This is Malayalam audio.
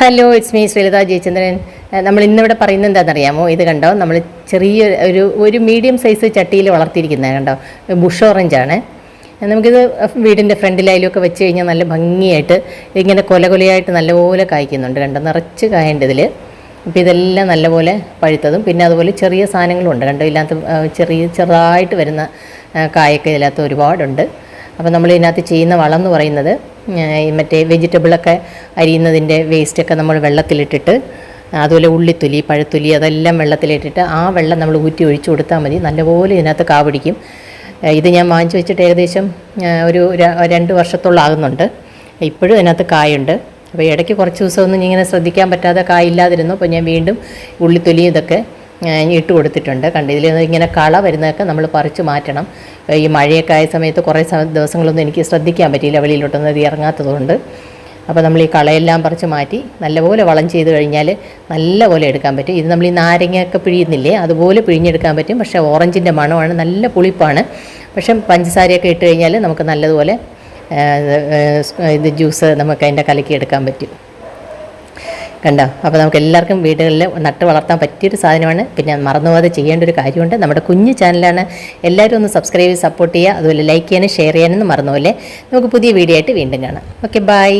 Hello it's me Sreelatha Jayachandran നമ്മൾ ഇന്നിവിടെ പറയുന്നത് എന്താണെന്നറിയാമോ? ഇത് കണ്ടോ? നമ്മൾ ചെറിയ ഒരു ഒരു മീഡിയം സൈസ് ചട്ടിയിൽ വളർത്തിയിരിക്കുന്നത് കണ്ടോ? ബുഷ് ഓറഞ്ച് ആണ്. നമുക്കിത് വീടിന്റെ ഫ്രണ്ടിലായാലും വെച്ച് കഴിഞ്ഞാൽ നല്ല ഭംഗിയായിട്ട് ഇങ്ങനെ കൊല കൊലയായിട്ട് നല്ലപോലെ കായ്ക്കുന്നുണ്ട്. കണ്ടോ? നിറച്ച് കായുണ്ട് ഇതിൽ അപ്പോൾ ഇതെല്ലാം നല്ലപോലെ പഴുത്തതും പിന്നെ അതുപോലെ ചെറിയ സാധനങ്ങളും ഉണ്ട്. കണ്ടോ? ഇല്ലാത്ത ചെറിയ ചെറുതായിട്ട് വരുന്ന കായൊക്കെ ഇതിനകത്ത് ഒരുപാടുണ്ട്. അപ്പോൾ നമ്മൾ ഇതിനകത്ത് ചെയ്യുന്ന വളം എന്ന് പറയുന്നത് മറ്റേ വെജിറ്റബിളൊക്കെ അരിയുന്നതിന്റെ വേസ്റ്റൊക്കെ നമ്മൾ വെള്ളത്തിലിട്ടിട്ട് അതുപോലെ ഉള്ളിത്തൊലി പഴത്തൊലി അതെല്ലാം വെള്ളത്തിലിട്ടിട്ട് ആ വെള്ളം നമ്മൾ ഊറ്റി ഒഴിച്ചു കൊടുത്താൽ മതി. നല്ലപോലെ ഇതിനകത്ത് കാ പിടിക്കും ഇത് ഞാൻ വാങ്ങിച്ചു വെച്ചിട്ട് ഏകദേശം ഒരു രണ്ട് വർഷത്തോളം ആകുന്നുണ്ട്. ഇപ്പോഴും അതിനകത്ത് കായുണ്ട്. അപ്പോൾ ഇടയ്ക്ക് കുറച്ച് ദിവസമൊന്നും ഇങ്ങനെ ശ്രദ്ധിക്കാൻ പറ്റാതെ കായില്ലാതിരുന്നു അപ്പോൾ ഞാൻ വീണ്ടും ഉള്ളിത്തൊലി ഇതൊക്കെ ഇട്ട് കൊടുത്തിട്ടുണ്ട്. കണ്ട് ഇതിൽ ഇങ്ങനെ കള വരുന്നതൊക്കെ നമ്മൾ പറിച്ചു മാറ്റണം. ഈ മഴയൊക്കെ ആയ സമയത്ത് കുറേ ദിവസങ്ങളൊന്നും എനിക്ക് ശ്രദ്ധിക്കാൻ പറ്റിയില്ല വെളിയിലോട്ടൊന്നും അത് ഇറങ്ങാത്തതുകൊണ്ട്. അപ്പോൾ നമ്മൾ ഈ കളയെല്ലാം പറിച്ച് മാറ്റി നല്ലപോലെ വളം ചെയ്ത് കഴിഞ്ഞാൽ നല്ലപോലെ എടുക്കാൻ പറ്റും. ഇത് നമ്മൾ ഈ നാരങ്ങയൊക്കെ പിഴിയുന്നില്ലേ അതുപോലെ പിഴിഞ്ഞെടുക്കാൻ പറ്റും. പക്ഷേ ഓറഞ്ചിന്റെ മണമാണ് നല്ല പുളിപ്പാണ്. പക്ഷേ പഞ്ചസാരയൊക്കെ ഇട്ട് കഴിഞ്ഞാൽ നമുക്ക് നല്ലതുപോലെ ഇത് ജ്യൂസ് നമുക്ക് അതിന്റെ കലക്കി എടുക്കാൻ പറ്റും. കണ്ടോ? അപ്പോൾ നമുക്ക് എല്ലാവർക്കും വീടുകളിൽ നട്ട് വളർത്താൻ പറ്റിയൊരു സാധനമാണ്. പിന്നെ മറന്നുപോകാതെ ചെയ്യേണ്ട ഒരു കാര്യമുണ്ട്. നമ്മുടെ കുഞ്ഞു ചാനലാണ് എല്ലാവരും ഒന്ന് സബ്സ്ക്രൈബ് ചെയ്ത് സപ്പോർട്ട് ചെയ്യുക. അതുപോലെ ലൈക്ക് ചെയ്യാനും ഷെയർ ചെയ്യാനൊന്നും മറന്നുപോലെ നമുക്ക് പുതിയ വീഡിയോ ആയിട്ട് വീണ്ടും കാണാം. Okay bye